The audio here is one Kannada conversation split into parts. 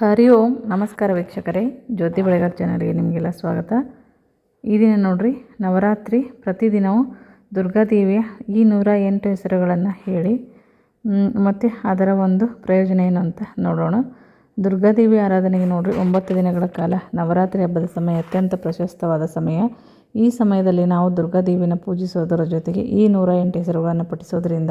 ಹರಿ ಓಂ. ನಮಸ್ಕಾರ ವೀಕ್ಷಕರೇ. ಜ್ಯೋತಿ ಬೆಳಗಾರ್ ಚಾನಲ್ಗೆ ನಿಮಗೆಲ್ಲ ಸ್ವಾಗತ. ಈ ದಿನ ನೋಡಿರಿ, ನವರಾತ್ರಿ ಪ್ರತಿದಿನವೂ ದುರ್ಗಾದೇವಿಯ ಈ ನೂರ ಎಂಟು ಹೆಸರುಗಳನ್ನು ಹೇಳಿ ಮತ್ತು ಅದರ ಒಂದು ಪ್ರಯೋಜನ ಏನು ಅಂತ ನೋಡೋಣ. ದುರ್ಗಾದೇವಿ ಆರಾಧನೆಗೆ ನೋಡಿರಿ, ಒಂಬತ್ತು ದಿನಗಳ ಕಾಲ ನವರಾತ್ರಿ ಹಬ್ಬದ ಸಮಯ, ಅತ್ಯಂತ ಪ್ರಶಸ್ತವಾದ ಸಮಯ. ಈ ಸಮಯದಲ್ಲಿ ನಾವು ದುರ್ಗಾದೇವಿನ ಪೂಜಿಸೋದರ ಜೊತೆಗೆ ಈ ನೂರ ಎಂಟು ಹೆಸರುಗಳನ್ನು ಪಠಿಸೋದರಿಂದ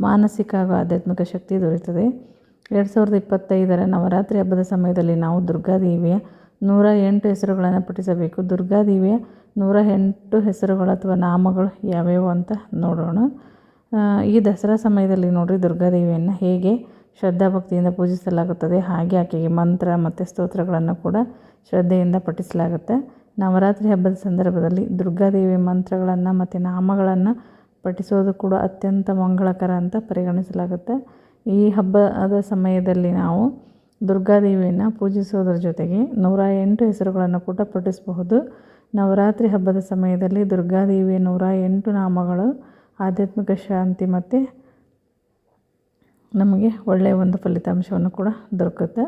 ಮಾನಸಿಕ ಹಾಗೂ ಆಧ್ಯಾತ್ಮಿಕ ಶಕ್ತಿ ದೊರೆಯುತ್ತದೆ. ಎರಡು ಸಾವಿರದ ಇಪ್ಪತ್ತೈದರ ನವರಾತ್ರಿ ಹಬ್ಬದ ಸಮಯದಲ್ಲಿ ನಾವು ದುರ್ಗಾದೇವಿಯ ನೂರ ಎಂಟು ಹೆಸರುಗಳನ್ನು ಪಠಿಸಬೇಕು. ದುರ್ಗಾದೇವಿಯ ನೂರ ಎಂಟು ಹೆಸರುಗಳು ಅಥವಾ ನಾಮಗಳು ಯಾವ್ಯಾವು ಅಂತ ನೋಡೋಣ. ಈ ದಸರಾ ಸಮಯದಲ್ಲಿ ನೋಡಿರಿ ದುರ್ಗಾದೇವಿಯನ್ನು ಹೇಗೆ ಶ್ರದ್ಧಾಭಕ್ತಿಯಿಂದ ಪೂಜಿಸಲಾಗುತ್ತದೆ. ಹಾಗೆ ಆಕೆಗೆ ಮಂತ್ರ ಮತ್ತು ಸ್ತೋತ್ರಗಳನ್ನು ಕೂಡ ಶ್ರದ್ಧೆಯಿಂದ ಪಠಿಸಲಾಗುತ್ತೆ. ನವರಾತ್ರಿ ಹಬ್ಬದ ಸಂದರ್ಭದಲ್ಲಿ ದುರ್ಗಾದೇವಿ ಮಂತ್ರಗಳನ್ನು ಮತ್ತು ನಾಮಗಳನ್ನು ಪಠಿಸೋದು ಕೂಡ ಅತ್ಯಂತ ಮಂಗಳಕರ ಅಂತ ಪರಿಗಣಿಸಲಾಗುತ್ತೆ. ಈ ಹಬ್ಬದ ಸಮಯದಲ್ಲಿ ನಾವು ದುರ್ಗಾದೇವಿಯನ್ನು ಪೂಜಿಸೋದ್ರ ಜೊತೆಗೆ ನೂರ ಎಂಟು ಹೆಸರುಗಳನ್ನು ಕೂಡ ಪಠಿಸಬಹುದು ನವರಾತ್ರಿ ಹಬ್ಬದ ಸಮಯದಲ್ಲಿ ದುರ್ಗಾದೇವಿಯ ನೂರ ಎಂಟು ನಾಮಗಳು, ಆಧ್ಯಾತ್ಮಿಕ ಶಾಂತಿ ಮತ್ತು ನಮಗೆ ಒಳ್ಳೆಯ ಒಂದು ಫಲಿತಾಂಶವನ್ನು ಕೂಡ ದೊರಕುತ್ತೆ.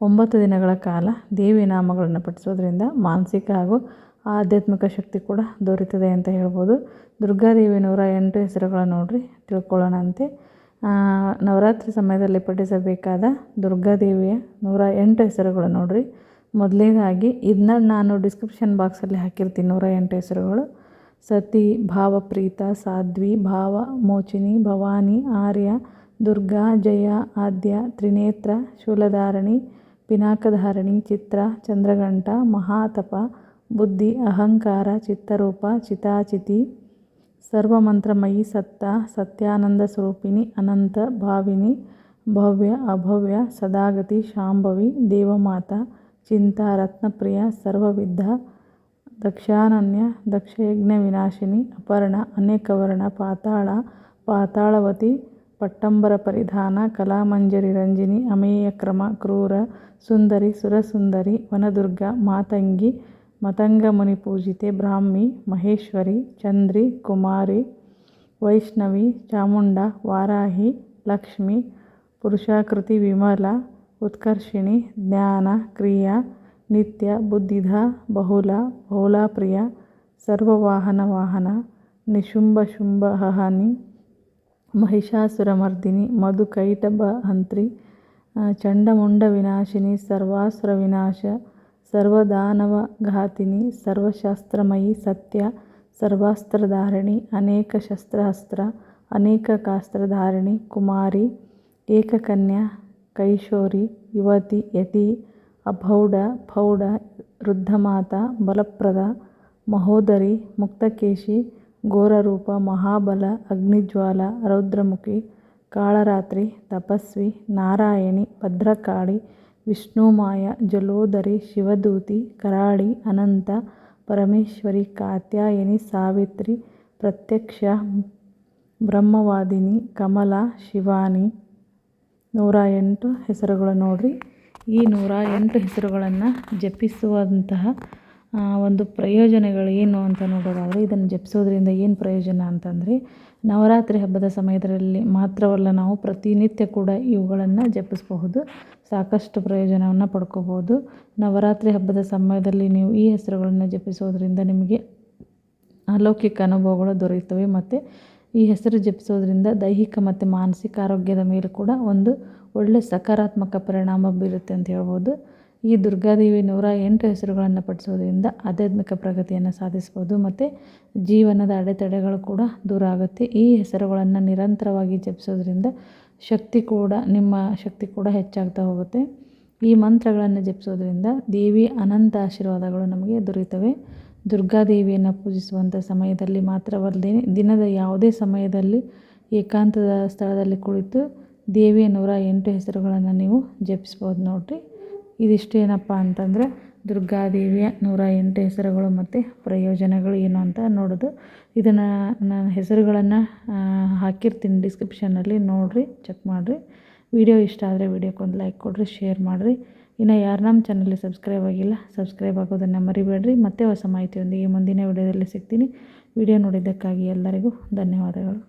ಒಂಬತ್ತು ದಿನಗಳ ಕಾಲ ದೇವಿ ನಾಮಗಳನ್ನು ಪಠಿಸೋದ್ರಿಂದ ಮಾನಸಿಕ ಹಾಗೂ ಆಧ್ಯಾತ್ಮಿಕ ಶಕ್ತಿ ಕೂಡ ದೊರೆಯುತ್ತದೆ ಅಂತ ಹೇಳ್ಬೋದು. ದುರ್ಗಾದೇವಿ ನೂರ ಎಂಟು ಹೆಸರುಗಳನ್ನು ನೋಡ್ರಿ, ತಿಳ್ಕೊಳ್ಳೋಣಂತೆ. ನವರಾತ್ರಿ ಸಮಯದಲ್ಲಿ ಪಠಿಸಬೇಕಾದ ದುರ್ಗಾದೇವಿಯ ನೂರ ಎಂಟು ಹೆಸರುಗಳು ನೋಡಿರಿ. ಮೊದಲನೇದಾಗಿ ಇದನ್ನ ನಾನು ಡಿಸ್ಕ್ರಿಪ್ಷನ್ ಬಾಕ್ಸಲ್ಲಿ ಹಾಕಿರ್ತೀನಿ ನೂರ ಎಂಟು ಹೆಸರುಗಳು. ಸತಿ ಭಾವಪ್ರೀತ ಸಾಧ್ವಿ, ಭಾವ, ಮೋಚಿನಿ, ಭವಾನಿ, ಆರ್ಯ, ದುರ್ಗಾ, ಜಯ, ಆದ್ಯ, ತ್ರಿನೇತ್ರ, ಶೂಲಧಾರಣಿ, ಪಿನಾಕಧಾರಣಿ, ಚಿತ್ರ ಚಂದ್ರಗಂಟ ಮಹಾತಪ, ಬುದ್ಧಿ, ಅಹಂಕಾರ, ಚಿತ್ತರೂಪ, ಚಿತಾಚಿತಿ ಸರ್ವಮಂತ್ರಮಯಿ ಸತ್ತ ಸತ್ಯಾನಂದ ಸ್ವರೂಪಿಣಿ ಅನಂತ ಭಾವಿನಿ ಭವ್ಯ ಅಭವ್ಯ ಸದಾಗತಿ ಶಾಂಭವಿ ದೇವಮಾತ ಚಿಂತಾ ರತ್ನಪ್ರಿಯ ಸರ್ವವಿದ್ಧ ದಕ್ಷಾನನ್ಯ ದಕ್ಷಯಜ್ಞ ವಿನಾಶಿನಿ ಅಪರ್ಣ ಅನೇಕವರ್ಣ ಪಾತಾಳ ಪಾತಾಳವತಿ ಪಟ್ಟಂಬರ ಪರಿಧಾನ ಕಲಾಮಂಜರಿ ರಂಜಿನಿ ಅಮೇಯ ಕ್ರಮ ಕ್ರೂರ ಸುಂದರಿ ಸುರಸುಂದರಿ ವನದುರ್ಗ ಮಾತಂಗಿ ಮತಂಗ ಮುನಿ ಪೂಜಿತೆ ಬ್ರಾಹ್ಮಿ ಮಹೇಶ್ವರಿ ಚಂದ್ರಿ ಕುಮಾರಿ ವೈಷ್ಣವಿ ಚಾಮುಂಡ ವಾರಾಹಿ ಲಕ್ಷ್ಮಿ ಪುರುಷಾಕೃತಿ ವಿಮಲ ಉತ್ಕರ್ಷಿಣಿ ಜ್ಞಾನ ಕ್ರಿಯಾ ನಿತ್ಯ ಬುದ್ಧಿಧ ಬಹುಲ ಬಹುಲಾಪ್ರಿಯ ಸರ್ವವಾಹನ ವಾಹನ ನಿಶುಂಭ ಶುಂಭ ಹನಿ ಮಹಿಷಾಸುರಮರ್ದಿನಿ ಮಧುಕೈಟಭ ಹಂತ್ರಿ ಚಂಡಮುಂಡ ವಿನಾಶಿನಿ ಸರ್ವಾಸುರ ವಿನಾಶ ಸರ್ವದಾನವಘಾತಿನಿ, ಸರ್ವಶಾಸ್ತ್ರಮಯಿ ಸತ್ಯ, ಸರ್ವಾಸ್ತ್ರಧಾರಿಣಿ, ಅನೇಕ ಶಸ್ತ್ರಾಸ್ತ್ರ ಅನೇಕ ಕಾಸ್ತ್ರಧಾರಿಣಿ, ಕುಮಾರಿ, ಏಕಕನ್ಯಾ, ಕೈಶೋರಿ, ಯುವತಿ, ಯತಿ ಅಭೌಢ ಫೌಢ ವೃದ್ಧಮಾತ, ಬಲಪ್ರದ, ಮಹೋದರಿ, ಮುಕ್ತಕೇಶಿ, ಘೋರರೂಪ, ಮಹಾಬಲ, ಅಗ್ನಿಜ್ವಾಲ, ರೌದ್ರಮುಖಿ, ಕಾಳರಾತ್ರಿ, ತಪಸ್ವಿ, ನಾರಾಯಣಿ, ಭದ್ರಕಾಳಿ ವಿಷ್ಣುಮಾಯ, ಜಲೋದರಿ ಶಿವದೂತಿ ಕರಾಳಿ, ಅನಂತ, ಪರಮೇಶ್ವರಿ, ಕಾತ್ಯಾಯಿನಿ, ಸಾವಿತ್ರಿ, ಪ್ರತ್ಯಕ್ಷ, ಬ್ರಹ್ಮವಾದಿನಿ, ಕಮಲ, ಶಿವಾನಿ. ನೂರ ಎಂಟು ಹೆಸರುಗಳು ನೋಡ್ರಿ. ಈ ನೂರ ಎಂಟು ಹೆಸರುಗಳನ್ನು ಜಪಿಸುವಂತಹ ಒಂದು ಪ್ರಯೋಜನಗಳು ಏನು ಅಂತ ನೋಡೋದಾದರೆ, ಇದನ್ನು ಜಪಿಸೋದ್ರಿಂದ ಏನು ಪ್ರಯೋಜನ ಅಂತಂದರೆ, ನವರಾತ್ರಿ ಹಬ್ಬದ ಸಮಯದಲ್ಲಿ ಮಾತ್ರವಲ್ಲ, ನಾವು ಪ್ರತಿನಿತ್ಯ ಕೂಡ ಇವುಗಳನ್ನು ಜಪಿಸಬಹುದು. ಸಾಕಷ್ಟು ಪ್ರಯೋಜನವನ್ನು ಪಡ್ಕೋಬೋದು ನವರಾತ್ರಿ ಹಬ್ಬದ ಸಮಯದಲ್ಲಿ ನೀವು ಈ ಹೆಸರುಗಳನ್ನು ಜಪಿಸೋದ್ರಿಂದ ನಿಮಗೆ ಅಲೌಕಿಕ ಅನುಭವಗಳು ದೊರೆಯುತ್ತವೆ ಮತ್ತು ಈ ಹೆಸರು ಜಪಿಸೋದ್ರಿಂದ ದೈಹಿಕ ಮತ್ತು ಮಾನಸಿಕ ಆರೋಗ್ಯದ ಮೇಲೆ ಕೂಡ ಒಂದು ಒಳ್ಳೆಯ ಸಕಾರಾತ್ಮಕ ಪರಿಣಾಮ ಬೀರುತ್ತೆ ಅಂತ ಹೇಳ್ಬೋದು. ಈ ದುರ್ಗಾದೇವಿ ನೂರ ಎಂಟು ಹೆಸರುಗಳನ್ನು ಪಠಿಸೋದ್ರಿಂದ ಆಧ್ಯಾತ್ಮಿಕ ಪ್ರಗತಿಯನ್ನು ಸಾಧಿಸ್ಬೋದು ಮತ್ತು ಜೀವನದ ಅಡೆತಡೆಗಳು ಕೂಡ ದೂರ ಆಗುತ್ತೆ. ಈ ಹೆಸರುಗಳನ್ನು ನಿರಂತರವಾಗಿ ಜಪಿಸೋದ್ರಿಂದ ಶಕ್ತಿ ಕೂಡ, ನಿಮ್ಮ ಶಕ್ತಿ ಕೂಡ ಹೆಚ್ಚಾಗ್ತಾ ಹೋಗುತ್ತೆ. ಈ ಮಂತ್ರಗಳನ್ನು ಜಪಿಸೋದ್ರಿಂದ ದೇವಿ ಅನಂತ ಆಶೀರ್ವಾದಗಳು ನಮಗೆ ದೊರೆಯುತ್ತವೆ. ದುರ್ಗಾದೇವಿಯನ್ನು ಪೂಜಿಸುವಂಥ ಸಮಯದಲ್ಲಿ ಮಾತ್ರವಲ್ಲದೆ ದಿನದ ಯಾವುದೇ ಸಮಯದಲ್ಲಿ ಏಕಾಂತದ ಸ್ಥಳದಲ್ಲಿ ಕುಳಿತು ದೇವಿಯ ನೂರ ಎಂಟು ಹೆಸರುಗಳನ್ನು ನೀವು ಜಪಿಸ್ಬೋದು ನೋಡಿರಿ. ಇದಿಷ್ಟೇನಪ್ಪ ಅಂತಂದರೆ ದುರ್ಗಾದೇವಿಯ ನೂರ ಎಂಟು ಹೆಸರುಗಳು ಮತ್ತು ಪ್ರಯೋಜನಗಳು ಏನು ಅಂತ ನೋಡೋದು. ಇದನ್ನು ನಾನು ಹೆಸರುಗಳನ್ನು ಹಾಕಿರ್ತೀನಿ ಡಿಸ್ಕ್ರಿಪ್ಷನಲ್ಲಿ ನೋಡಿರಿ ಚೆಕ್ ಮಾಡಿರಿ. ವಿಡಿಯೋ ಇಷ್ಟ ಆದರೆ ವಿಡಿಯೋಕ್ಕೊಂದು ಲೈಕ್ ಕೊಡಿರಿ ಶೇರ್ ಮಾಡಿರಿ. ಇನ್ನು ಯಾರು ನಮ್ಮ ಚಾನಲ್ಲಿ ಸಬ್ಸ್ಕ್ರೈಬ್ ಆಗಿಲ್ಲ ಸಬ್ಸ್ಕ್ರೈಬ್ ಆಗೋದನ್ನು ಮರಿಬೇಡ್ರಿ. ಮತ್ತೆ ಹೊಸ ಮಾಹಿತಿಯೊಂದಿಗೆ ಮುಂದಿನ ವಿಡಿಯೋದಲ್ಲಿ ಸಿಗ್ತೀನಿ. ವಿಡಿಯೋ ನೋಡಿದ್ದಕ್ಕಾಗಿ ಎಲ್ಲರಿಗೂ ಧನ್ಯವಾದಗಳು.